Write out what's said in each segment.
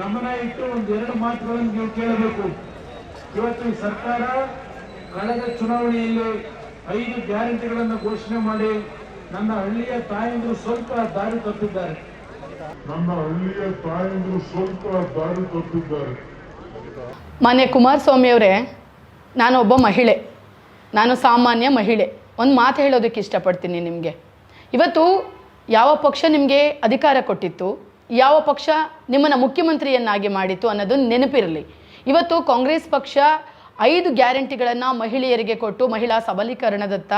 ಗಮನ ಇಟ್ಟು ಒಂದೆರಡು ಮಾತುಗಳನ್ನು ನೀವು ಕೇಳಬೇಕು. ಇವತ್ತು ಈ ಸರ್ಕಾರ ಕಳೆದ ಚುನಾವಣೆಯಲ್ಲಿ ಐದು ಗ್ಯಾರಂಟಿಗಳನ್ನು ಘೋಷಣೆ ಮಾಡಿ ನನ್ನ ಹಳ್ಳಿಯ ತಾಯಂದಿರು ಸ್ವಲ್ಪ ದಾರಿ ತಪ್ಪಿದ್ದಾರೆ. ನನ್ನ ಹಳ್ಳಿಯ ತಾಯಂದಿರು ಸ್ವಲ್ಪ ದಾರಿ ತಪ್ಪಿದ್ದಾರೆ. ಮಾನ್ಯ ಕುಮಾರಸ್ವಾಮಿ ಅವರೇ ನಾನು ಒಬ್ಬ ಮಹಿಳೆ. ನಾನು ಸಾಮಾನ್ಯ ಮಹಿಳೆ. ಒಂದು ಮಾತು ಹೇಳೋದಕ್ಕೆ ಇಷ್ಟಪಡ್ತೀನಿ ನಿಮಗೆ. ಇವತ್ತು ಯಾವ ಪಕ್ಷ ನಿಮಗೆ ಅಧಿಕಾರ ಕೊಟ್ಟಿತ್ತು? ಯಾವ ಪಕ್ಷ ನಿಮ್ಮನ್ನು ಮುಖ್ಯಮಂತ್ರಿಯನ್ನಾಗಿ ಮಾಡಿತ್ತು ಅನ್ನೋದು ನೆನಪಿರಲಿ. ಇವತ್ತು ಕಾಂಗ್ರೆಸ್ ಪಕ್ಷ ಐದು ಗ್ಯಾರಂಟಿಗಳನ್ನು ಮಹಿಳೆಯರಿಗೆ ಕೊಟ್ಟು ಮಹಿಳಾ ಸಬಲೀಕರಣದತ್ತ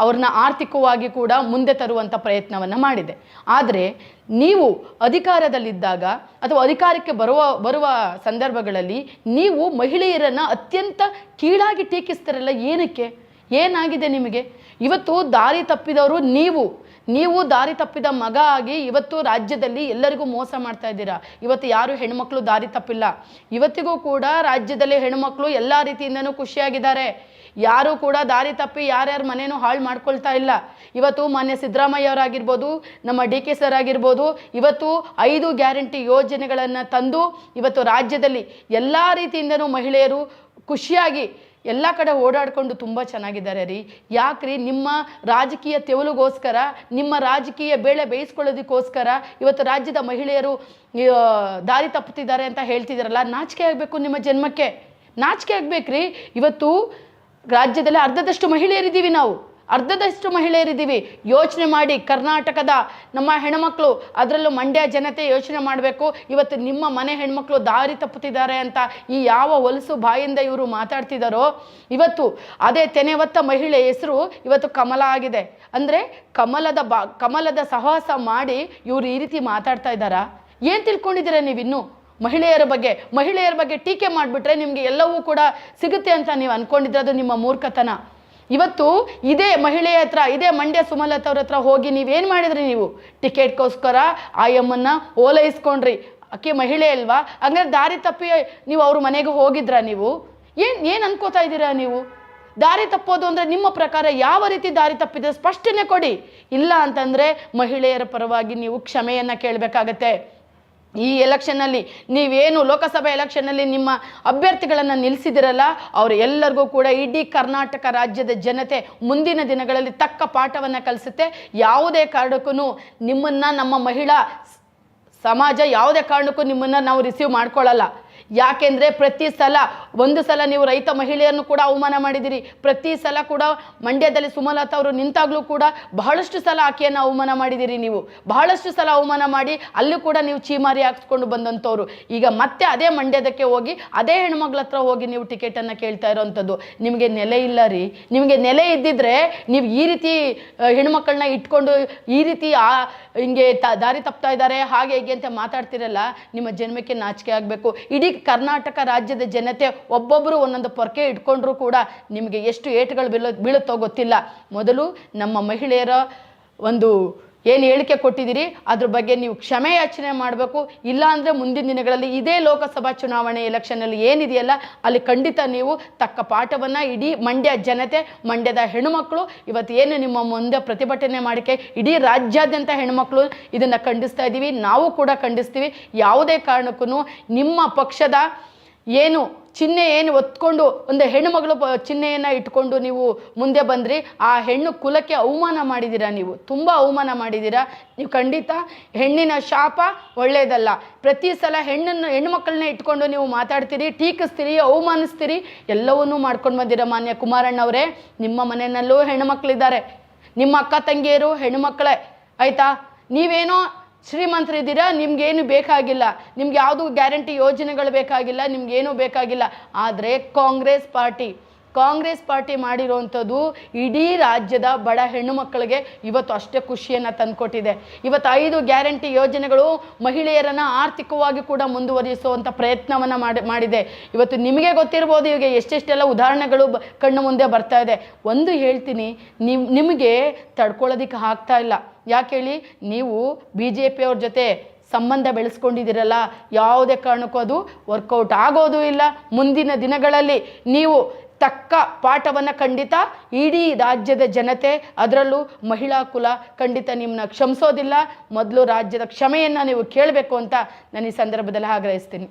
ಅವ್ರನ್ನ ಆರ್ಥಿಕವಾಗಿ ಕೂಡ ಮುಂದೆ ತರುವಂಥ ಪ್ರಯತ್ನವನ್ನು ಮಾಡಿದೆ. ಆದರೆ ನೀವು ಅಧಿಕಾರದಲ್ಲಿದ್ದಾಗ ಅಥವಾ ಅಧಿಕಾರಕ್ಕೆ ಬರುವ ಬರುವ ಸಂದರ್ಭಗಳಲ್ಲಿ ನೀವು ಮಹಿಳೆಯರನ್ನು ಅತ್ಯಂತ ಕೀಳಾಗಿ ಟೀಕಿಸ್ತಾರಲ್ಲ ಏನಕ್ಕೆ? ಏನಾಗಿದೆ ನಿಮಗೆ? ಇವತ್ತು ದಾರಿ ತಪ್ಪಿದವರು ನೀವು. ನೀವು ದಾರಿ ತಪ್ಪಿದ ಮಗ ಆಗಿ ಇವತ್ತು ರಾಜ್ಯದಲ್ಲಿ ಎಲ್ಲರಿಗೂ ಮೋಸ ಮಾಡ್ತಾ ಇದ್ದೀರಾ? ಇವತ್ತು ಯಾರು ಹೆಣ್ಮಕ್ಳು ದಾರಿ ತಪ್ಪಿಲ್ಲ? ಇವತ್ತಿಗೂ ಕೂಡ ರಾಜ್ಯದಲ್ಲಿ ಹೆಣ್ಮಕ್ಳು ಎಲ್ಲ ರೀತಿಯಿಂದನೂ ಖುಷಿಯಾಗಿದ್ದಾರೆ. ಯಾರು ಕೂಡ ದಾರಿ ತಪ್ಪಿ ಯಾರ್ಯಾರ ಮನೇನೂ ಹಾಳು ಮಾಡ್ಕೊಳ್ತಾ ಇಲ್ಲ. ಇವತ್ತು ಮಾನ್ಯ ಸಿದ್ದರಾಮಯ್ಯ ಅವರಾಗಿರ್ಬೋದು, ನಮ್ಮ ಡಿ ಕೆ ಸರ್ ಆಗಿರ್ಬೋದು, ಇವತ್ತು ಐದು ಗ್ಯಾರಂಟಿ ಯೋಜನೆಗಳನ್ನು ತಂದು ಇವತ್ತು ರಾಜ್ಯದಲ್ಲಿ ಎಲ್ಲ ರೀತಿಯಿಂದನೂ ಮಹಿಳೆಯರು ಖುಷಿಯಾಗಿ ಎಲ್ಲ ಕಡೆ ಓಡಾಡಿಕೊಂಡು ತುಂಬ ಚೆನ್ನಾಗಿದ್ದಾರೆ ರೀ. ಯಾಕ್ರಿ? ನಿಮ್ಮ ರಾಜಕೀಯ ತೆವಲುಗೋಸ್ಕರ ನಿಮ್ಮ ರಾಜಕೀಯ ಬೇಳೆ ಬೇಯಿಸ್ಕೊಳ್ಳೋದಕ್ಕೋಸ್ಕರ ಇವತ್ತು ರಾಜ್ಯದ ಮಹಿಳೆಯರು ದಾರಿ ತಪ್ಪುತ್ತಿದ್ದಾರೆ ಅಂತ ಹೇಳ್ತಿದ್ದಾರಲ್ಲ, ನಾಚಿಕೆ ಆಗಬೇಕು ನಿಮ್ಮ ಜನ್ಮಕ್ಕೆ. ನಾಚಿಕೆ ಆಗ್ಬೇಕ್ರಿ. ಇವತ್ತು ರಾಜ್ಯದಲ್ಲಿ ಅರ್ಧದಷ್ಟು ಮಹಿಳೆಯರಿದ್ದೀವಿ ನಾವು. ಅರ್ಧದಷ್ಟು ಮಹಿಳೆಯರಿದ್ದೀವಿ. ಯೋಚನೆ ಮಾಡಿ ಕರ್ನಾಟಕದ ನಮ್ಮ ಹೆಣ್ಮಕ್ಳು, ಅದರಲ್ಲೂ ಮಂಡ್ಯ ಜನತೆ ಯೋಚನೆ ಮಾಡಬೇಕು. ಇವತ್ತು ನಿಮ್ಮ ಮನೆ ಹೆಣ್ಮಕ್ಳು ದಾರಿ ತಪ್ಪುತ್ತಿದ್ದಾರೆ ಅಂತ ಈ ಯಾವ ಹೊಲಸು ಬಾಯಿಂದ ಇವರು ಮಾತಾಡ್ತಿದ್ದಾರೋ ಇವತ್ತು ಅದೇ ತೆನೆವತ್ತ ಮಹಿಳೆ ಹೆಸರು ಇವತ್ತು ಕಮಲ ಆಗಿದೆ. ಅಂದರೆ ಕಮಲದ ಬಾ, ಕಮಲದ ಸಹವಾಸ ಮಾಡಿ ಇವರು ಈ ರೀತಿ ಮಾತಾಡ್ತಾ ಇದ್ದಾರಾ? ಏನು ತಿಳ್ಕೊಂಡಿದ್ದೀರಾ ನೀವಿನ್ನು? ಮಹಿಳೆಯರ ಬಗ್ಗೆ ಮಹಿಳೆಯರ ಬಗ್ಗೆ ಟೀಕೆ ಮಾಡಿಬಿಟ್ರೆ ನಿಮಗೆ ಎಲ್ಲವೂ ಕೂಡ ಸಿಗುತ್ತೆ ಅಂತ ನೀವು ಅಂದ್ಕೊಂಡಿದ್ರೆ ಅದು ನಿಮ್ಮ ಮೂರ್ಖತನ. ಇವತ್ತು ಇದೇ ಮಹಿಳೆಯ ಹತ್ರ, ಇದೇ ಮಂಡ್ಯ ಸುಮಲತಾ ಅವ್ರ ಹತ್ರ ಹೋಗಿ ನೀವೇನು ಮಾಡಿದ್ರಿ ನೀವು? ಟಿಕೆಟ್ಗೋಸ್ಕರ ಆ ಎಮ್ಮನ್ನ ಓಲೈಸ್ಕೊಂಡ್ರಿ. ಆಕೆ ಮಹಿಳೆ ಅಲ್ವಾ? ಹಂಗಾರೆ ದಾರಿ ತಪ್ಪಿ ನೀವು ಅವ್ರ ಮನೆಗೆ ಹೋಗಿದ್ರಾ ನೀವು? ಏನು ಏನು ಅನ್ಕೋತಾ ಇದ್ದೀರಾ ನೀವು? ದಾರಿ ತಪ್ಪೋದು ಅಂದರೆ ನಿಮ್ಮ ಪ್ರಕಾರ ಯಾವ ರೀತಿ ದಾರಿ ತಪ್ಪಿದೆ ಸ್ಪಷ್ಟನೆ ಕೊಡಿ. ಇಲ್ಲ ಅಂತಂದರೆ ಮಹಿಳೆಯರ ಪರವಾಗಿ ನೀವು ಕ್ಷಮೆಯನ್ನು ಕೇಳಬೇಕಾಗತ್ತೆ. ಈ ಎಲೆಕ್ಷನ್ನಲ್ಲಿ ನೀವೇನು ಲೋಕಸಭೆ ಎಲೆಕ್ಷನ್ನಲ್ಲಿ ನಿಮ್ಮ ಅಭ್ಯರ್ಥಿಗಳನ್ನು ನಿಲ್ಲಿಸಿದಿರಲ್ಲ ಅವರು ಎಲ್ಲರಿಗೂ ಕೂಡ ಇಡೀ ಕರ್ನಾಟಕ ರಾಜ್ಯದ ಜನತೆ ಮುಂದಿನ ದಿನಗಳಲ್ಲಿ ತಕ್ಕ ಪಾಠವನ್ನು ಕಲಿಸುತ್ತೆ. ಯಾವುದೇ ಕಾರಣಕ್ಕೂ ನಿಮ್ಮನ್ನು ನಮ್ಮ ಮಹಿಳಾ ಸಮಾಜ ಯಾವುದೇ ಕಾರಣಕ್ಕೂ ನಿಮ್ಮನ್ನು ನಾವು ರಿಸೀವ್ ಮಾಡ್ಕೊಳ್ಳಲ್ಲ ಯಾಕೆಂದರೆ ಪ್ರತಿ ಸಲ, ಒಂದು ಸಲ ನೀವು ರೈತ ಮಹಿಳೆಯನ್ನು ಕೂಡ ಅವಮಾನ ಮಾಡಿದಿರಿ. ಪ್ರತಿ ಸಲ ಕೂಡ ಮಂಡ್ಯದಲ್ಲಿ ಸುಮಲತಾ ಅವರು ನಿಂತಾಗಲೂ ಕೂಡ ಬಹಳಷ್ಟು ಸಲ ಆಕೆಯನ್ನು ಅವಮಾನ ಮಾಡಿದಿರಿ ನೀವು. ಬಹಳಷ್ಟು ಸಲ ಅವಮಾನ ಮಾಡಿ ಅಲ್ಲೂ ಕೂಡ ನೀವು ಚೀಮಾರಿ ಹಾಕ್ಸ್ಕೊಂಡು ಬಂದಂಥವ್ರು. ಈಗ ಮತ್ತೆ ಅದೇ ಮಂಡ್ಯದಕ್ಕೆ ಹೋಗಿ, ಅದೇ ಹೆಣ್ಮಗ್ಳ ಹತ್ರ ಹೋಗಿ ನೀವು ಟಿಕೆಟನ್ನು ಕೇಳ್ತಾ ಇರೋವಂಥದ್ದು ನಿಮಗೆ ನೆಲೆ ಇಲ್ಲ ರೀ. ನಿಮಗೆ ನೆಲೆ ಇದ್ದಿದ್ರೆ ನೀವು ಈ ರೀತಿ ಹೆಣ್ಮಕ್ಕಳನ್ನ ಇಟ್ಕೊಂಡು ಈ ರೀತಿ ಆ, ಹಿಂಗೆ ತ, ದಾರಿ ತಪ್ತಾ ಇದ್ದಾರೆ, ಹಾಗೆ ಹೀಗೆ ಅಂತ ಮಾತಾಡ್ತಿರಲ್ಲ, ನಿಮ್ಮ ಜನ್ಮಕ್ಕೆ ನಾಚಿಕೆ ಆಗಬೇಕು. ಇಡೀ ಕರ್ನಾಟಕ ರಾಜ್ಯದ ಜನತೆ ಒಬ್ಬೊಬ್ಬರು ಒಂದೊಂದು ಪೊರ್ಕೆ ಇಟ್ಕೊಂಡ್ರು ಕೂಡ ನಿಮಗೆ ಎಷ್ಟು ಏಟುಗಳು ಬೀಳೋ ಬೀಳುತ್ತೋ ಗೊತ್ತಿಲ್ಲ. ಮೊದಲು ನಮ್ಮ ಮಹಿಳೆಯರ ಒಂದು ಏನು ಹೇಳಿಕೆ ಕೊಟ್ಟಿದ್ದೀರಿ? ಅದ್ರ ಬಗ್ಗೆ ನೀವು ಕ್ಷಮೆ ಯಾಚನೆ ಮಾಡಬೇಕು. ಇಲ್ಲಾಂದರೆ ಮುಂದಿನ ದಿನಗಳಲ್ಲಿ ಇದೇ ಲೋಕಸಭಾ ಚುನಾವಣೆ ಎಲೆಕ್ಷನಲ್ಲಿ ಏನಿದೆಯಲ್ಲ, ಅಲ್ಲಿ ಖಂಡಿತ ನೀವು ತಕ್ಕ ಪಾಠವನ್ನು ಇಡೀ ಮಂಡ್ಯ ಜನತೆ, ಮಂಡ್ಯದ ಹೆಣ್ಣುಮಕ್ಕಳು ಇವತ್ತು ಏನು ನಿಮ್ಮ ಮುಂದೆ ಪ್ರತಿಭಟನೆ ಮಾಡಿಕೆ, ಇಡೀ ರಾಜ್ಯಾದ್ಯಂತ ಹೆಣ್ಮಕ್ಳು ಇದನ್ನು ಖಂಡಿಸ್ತಾ ಇದ್ದೀವಿ, ನಾವು ಕೂಡ ಖಂಡಿಸ್ತೀವಿ. ಯಾವುದೇ ಕಾರಣಕ್ಕೂ ನಿಮ್ಮ ಪಕ್ಷದ ಏನು, ಚಿಹ್ನೆ ಏನು ಒತ್ಕೊಂಡು ಒಂದು ಹೆಣ್ಣು ಮಗಳು ಚಿಹ್ನೆಯನ್ನು ಇಟ್ಕೊಂಡು ನೀವು ಮುಂದೆ ಬಂದ್ರಿ, ಆ ಹೆಣ್ಣು ಕುಲಕ್ಕೆ ಅವಮಾನ ಮಾಡಿದ್ದೀರಾ ನೀವು? ತುಂಬ ಅವಮಾನ ಮಾಡಿದ್ದೀರಾ? ನೀವು ಖಂಡಿತ ಹೆಣ್ಣಿನ ಶಾಪ ಒಳ್ಳೆಯದಲ್ಲ ಪ್ರತಿ ಸಲ ಹೆಣ್ಣನ್ನು ಹೆಣ್ಣುಮಕ್ಕಳನ್ನ ಇಟ್ಕೊಂಡು ನೀವು ಮಾತಾಡ್ತೀರಿ, ಟೀಕಿಸ್ತೀರಿ, ಅವಮಾನಿಸ್ತೀರಿ, ಎಲ್ಲವನ್ನೂ ಮಾಡ್ಕೊಂಡು ಬಂದಿರ ಮಾನ್ಯ ಕುಮಾರಣ್ಣವರೇ, ನಿಮ್ಮ ಮನೆಯಲ್ಲೂ ಹೆಣ್ಣುಮಕ್ಕಳಿದ್ದಾರೆ ನಿಮ್ಮ ಅಕ್ಕ ತಂಗಿಯರು ಹೆಣ್ಣುಮಕ್ಕಳೇ ಆಯಿತಾ? ನೀವೇನೋ ಶ್ರೀಮಂತರಿದ್ದೀರಾ? ನಿಮ್ಗೇನು ಬೇಕಾಗಿಲ್ಲ. ನಿಮ್ಗೆ ಯಾವುದು ಗ್ಯಾರಂಟಿ ಯೋಜನೆಗಳು ಬೇಕಾಗಿಲ್ಲ ನಿಮ್ಗೇನು ಬೇಕಾಗಿಲ್ಲ. ಆದರೆ ಕಾಂಗ್ರೆಸ್ ಪಾರ್ಟಿ ಕಾಂಗ್ರೆಸ್ ಪಾರ್ಟಿ ಮಾಡಿರೋವಂಥದ್ದು ಇಡೀ ರಾಜ್ಯದ ಬಡ ಹೆಣ್ಣು ಮಕ್ಕಳಿಗೆ ಇವತ್ತು ಅಷ್ಟೇ ಖುಷಿಯನ್ನು ತಂದುಕೊಟ್ಟಿದೆ. ಇವತ್ತು ಐದು ಗ್ಯಾರಂಟಿ ಯೋಜನೆಗಳು ಮಹಿಳೆಯರನ್ನು ಆರ್ಥಿಕವಾಗಿ ಕೂಡ ಮುಂದುವರಿಸುವಂಥ ಪ್ರಯತ್ನವನ್ನು ಮಾಡಿ, ಮಾಡಿದೆ. ಇವತ್ತು ನಿಮಗೆ ಗೊತ್ತಿರ್ಬೋದು ಈಗ ಎಷ್ಟೆಷ್ಟೆಲ್ಲ ಉದಾಹರಣೆಗಳು ಕಣ್ಣು ಮುಂದೆ ಬರ್ತಾ ಇದೆ. ಒಂದು ಹೇಳ್ತೀನಿ, ನಿಮ್, ನಿಮಗೆ ತಡ್ಕೊಳ್ಳೋದಕ್ಕೆ ಆಗ್ತಾ ಇಲ್ಲ. ಯಾಕೆ ಹೇಳಿ, ನೀವು ಬಿ ಜೆ ಪಿಯವ್ರ ಜೊತೆ ಸಂಬಂಧ ಬೆಳೆಸ್ಕೊಂಡಿದ್ದೀರಲ್ಲ, ಯಾವುದೇ ಕಾರಣಕ್ಕೂ ಅದು ವರ್ಕೌಟ್ ಆಗೋದು ಇಲ್ಲ. ಮುಂದಿನ ದಿನಗಳಲ್ಲಿ ನೀವು ತಕ್ಕ ಪಾಠವನ್ನು ಖಂಡಿತ ಇಡೀ ರಾಜ್ಯದ ಜನತೆ, ಅದರಲ್ಲೂ ಮಹಿಳಾ ಕುಲ ಖಂಡಿತ ನಿಮ್ಮನ್ನ ಕ್ಷಮಿಸೋದಿಲ್ಲ. ಮೊದಲು ರಾಜ್ಯದ ಕ್ಷಮೆಯನ್ನು ನೀವು ಕೇಳಬೇಕು ಅಂತ ನಾನು ಈ ಸಂದರ್ಭದಲ್ಲಿ ಆಗ್ರಹಿಸ್ತೀನಿ.